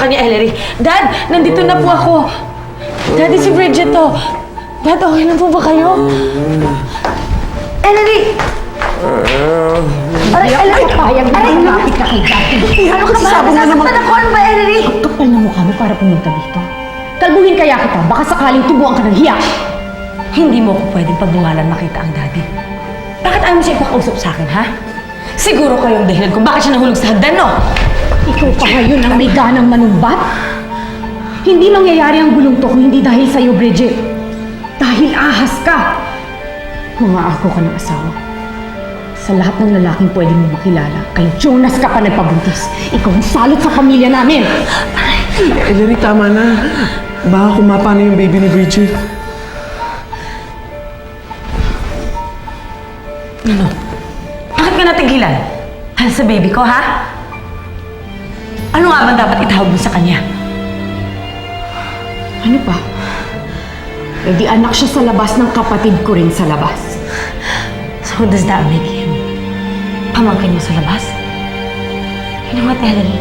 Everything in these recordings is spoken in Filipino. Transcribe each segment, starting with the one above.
sa kanya, Ellery. Dad, nandito na po ako. Daddy, si Bridget to. Dad, okay lang po ba kayo? Ellery! Aray, Ellery! Payag na Aray, lumapit ka kay Jackie. Ano ka ba? Nasasaktan ako. Ano ba, Ellery? Kapal na mukha mo para pumunta dito. Kalbuhin kaya kita, baka sakaling tubuan ka ng hiya. Hindi mo ko pwedeng pagbungalan makita ang daddy. Bakit ayaw mo siya ipakausap sa akin, ha? Siguro kayong dahilan kung bakit siya nahulog sa hagdan, no? Ikaw pa ngayon ang may ganang manumbat? Hindi mangyayari ang gulong to kung hindi dahil sa'yo, Bridget. Dahil ahas ka. Umaako ka ng asawa. Sa lahat ng lalaking pwede mo makilala, kay Jonas ka pa nagpabuntis. Ikaw ang salot sa pamilya namin. Ellery, tama na. Baka kumapa na yung baby ni Bridget. Ano? Bakit ka natigilan? Hal sa baby ko, ha? Ano nga ba dapat itawag mo sa kanya? Ano pa? Eh di anak siya sa labas ng kapatid ko rin sa labas. So does that make him pamangkin mo sa labas? You know what, Ellery?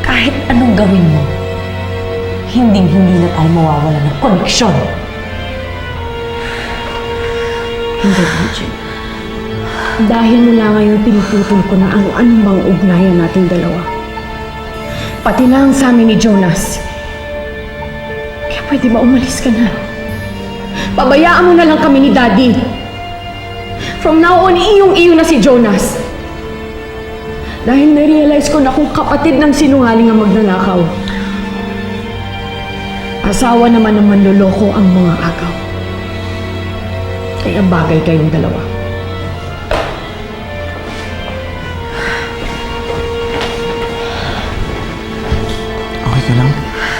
Kahit anong gawin mo, hinding hindi na tayo mawawala ng koneksyon. Hindi, Bridget. Dahil mula ngayon pinuputol ko na ang anumang ugnayan nating dalawa. Pati na ang sa amin ni Jonas. Kaya pwede ba umalis ka na? Pabayaan mo na lang kami ni Daddy. From now on, iyong-iyo na si Jonas. Dahil na-realize ko na kung kapatid ng sinungaling ang magnanakaw. Asawa naman ng manloloko ang mga agaw. Kaya bagay kayong dalawa. you know?